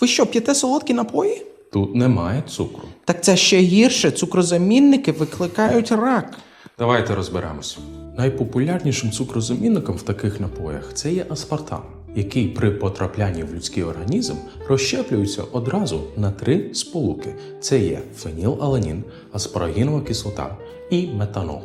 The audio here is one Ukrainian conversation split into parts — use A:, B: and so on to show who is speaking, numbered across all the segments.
A: Ви що, п'єте солодкі напої?
B: Тут немає цукру.
A: Так це ще гірше. Цукрозамінники викликають рак.
B: Давайте розберемось. Найпопулярнішим цукрозамінником в таких напоях це є аспартам, який при потраплянні в людський організм розщеплюється одразу на три сполуки: це є фенілаланін, аспарагінова кислота і метанол.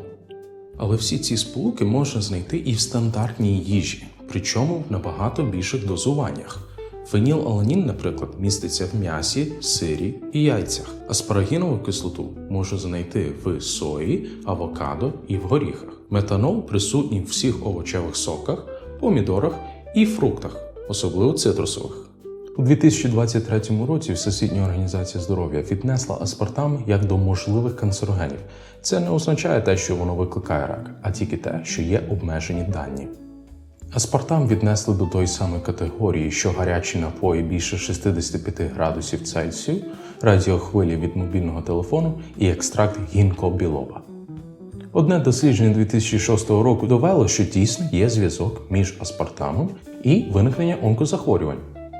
B: Але всі ці сполуки можна знайти і в стандартній їжі, причому в набагато більших дозуваннях. Фенілаланін, наприклад, міститься в м'ясі, сирі і яйцях. Аспарагінову кислоту можна знайти в сої, авокадо і в горіхах. Метанол присутній в всіх овочевих соках, помідорах і фруктах, особливо цитрусових. У 2023 році Всесвітня організація здоров'я віднесла аспартам як до можливих канцерогенів. Це не означає те, що воно викликає рак, а тільки те, що є обмежені дані. Аспартам віднесли до тої самої категорії, що гарячі напої більше 65 градусів Цельсію, радіохвилі від мобільного телефону і екстракт гінкобілоба. Одне дослідження 2006 року довело, що дійсно є зв'язок між аспартамом і виникнення онкозахворювань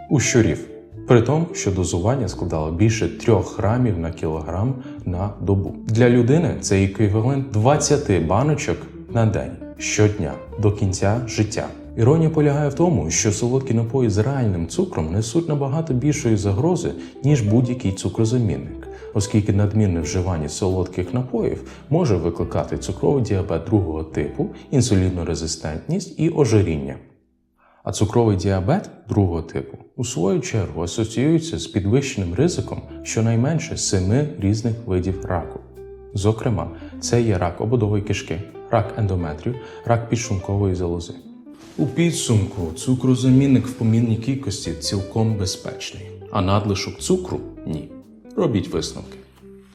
B: у щурів, при тому, що дозування складало більше 3 грамів на кілограм на добу. Для людини це еквівалент 20 баночок на день щодня до кінця життя. Іронія полягає в тому, що солодкі напої з реальним цукром несуть набагато більшої загрози, ніж будь-який цукрозамінник, оскільки надмірне вживання солодких напоїв може викликати цукровий діабет другого типу, інсулінорезистентність і ожиріння. А цукровий діабет другого типу у свою чергу асоціюється з підвищеним ризиком щонайменше семи різних видів раку. Зокрема, це є рак ободової кишки, рак ендометрію, рак підшлункової залози. У підсумку цукрозамінник в помірній кількості цілком безпечний, а надлишок цукру ні. Робіть висновки.